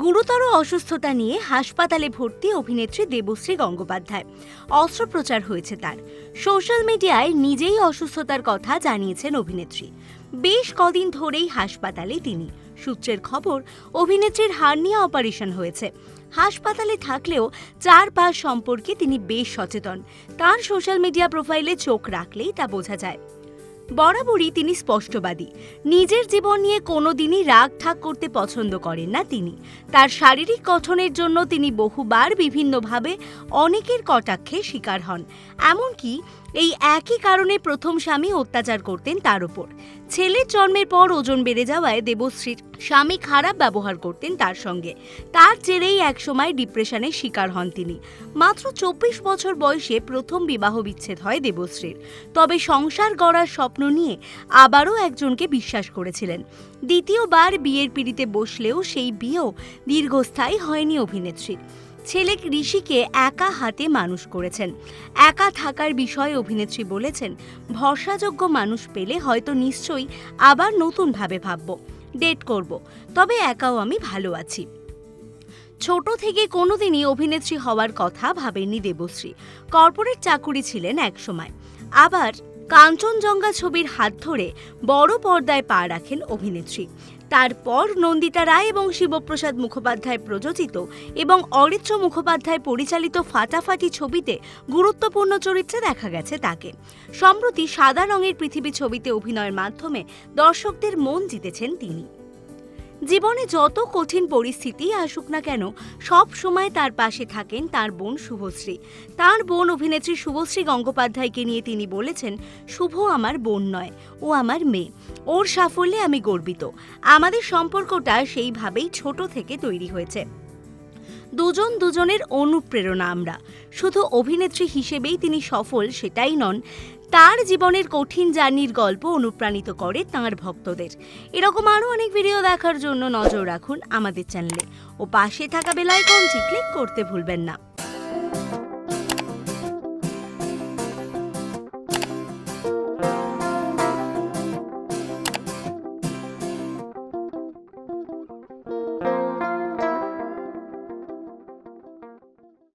গুরুতর অসুস্থতা নিয়ে হাসপাতালে ভর্তি অভিনেত্রী দেবশ্রী গঙ্গোপাধ্যায়। অস্ত্রোপচার হয়েছে তার। সোশ্যাল মিডিয়ায় নিজেই অসুস্থতার কথা জানিয়েছেন অভিনেত্রী। বেশ কদিন ধরেই হাসপাতালে তিনি। সূত্রের খবর, অভিনেত্রীর হার্নিয়া অপারেশন হয়েছে। হাসপাতালে থাকলেও চারপাশ সম্পর্কে তিনি বেশ সচেতন। তার সোশ্যাল মিডিয়া প্রোফাইলে চোখ রাখলেই তা বোঝা যায়। বরাবরই তিনি স্পষ্টবাদী। নিজের জীবন নিয়ে কোনোদিনই রাগ ঠাক করতে পছন্দ করেন না তিনি। তার শারীরিক গঠনের জন্য তিনি বহুবার বিভিন্নভাবে অনেকের কটাক্ষে শিকার হন। এমনকি এই একই কারণে প্রথম স্বামী অত্যাচার করতেন তার উপর। ছেলের জন্মের পর ওজন বেড়ে যাওয়ায় দেবশ্রীর স্বামী খারাপ ব্যবহার করতেন তার সঙ্গে। তার জেরেই একসময় ডিপ্রেশনের শিকার হন তিনি। মাত্র চব্বিশ বছর বয়সে প্রথম বিবাহ বিচ্ছেদ হয় দেবশ্রীর। তবে সংসার গড়ার স্বপ্ন নিয়ে আবারও একজনকে বিশ্বাস করেছিলেন। দ্বিতীয়বার বিয়ের পিড়িতে বসলেও সেই বিয়েও দীর্ঘস্থায়ী হয়নি অভিনেত্রীর ছেলে ঋষিকে একা হাতে মানুষ করেছেন। একা থাকার বিষয়ে অভিনেত্রী বলেছেন, ভরসাযোগ্য মানুষ পেলে হয়তো নিশ্চয়ই আবার নতুনভাবে ভাবব, ডেট করব, তবে একাও আমি ভালো আছি। ছোট থেকে কোনোদিনই অভিনেত্রী হওয়ার কথা ভাবেননি দেবশ্রী। কর্পোরেট চাকুরি ছিলেন একসময়। আবার কাঞ্চনজঙ্ঘা ছবির হাত ধরে বড় পর্দায় পা রাখেন অভিনেত্রী। তারপর নন্দিতা রায় এবং শিবপ্রসাদ মুখোপাধ্যায় প্রযোজিত এবং অরিত্র মুখোপাধ্যায় পরিচালিত ফাটাফাটি ছবিতে গুরুত্বপূর্ণ চরিত্রে দেখা গেছে তাকে। সম্প্রতি সাদা রঙের পৃথিবী ছবিতে অভিনয়ের মাধ্যমে দর্শকদের মন জিতেছেন তিনি। জীবনে যত কঠিন পরিস্থিতি আসুক না কেন, সব সময় তার পাশে থাকেন তার বোন শুভশ্রী। তার বোন অভিনেত্রী শুভশ্রী গঙ্গোপাধ্যায়কে নিয়ে তিনি বলেছেন, শুভ আমার বোন নয়, ও আমার মেয়ে। ওর সাফল্যে আমি গর্বিত। আমাদের সম্পর্কটা সেইভাবেই ছোট থেকে তৈরি হয়েছে। দুজন দুজনের অনুপ্রেরণা আমরা। শুধু অভিনেত্রী হিসেবেই তিনি সফল সেটাই নন তার জীবনের কঠিন জার্নির গল্প অনুপ্রাণিত করে তাঁর ভক্তদের। এরকম আরও অনেক ভিডিও দেখার জন্য নজর রাখুন আমাদের চ্যানেলে ও পাশে থাকা বেলাইকনটি ক্লিক করতে ভুলবেন না।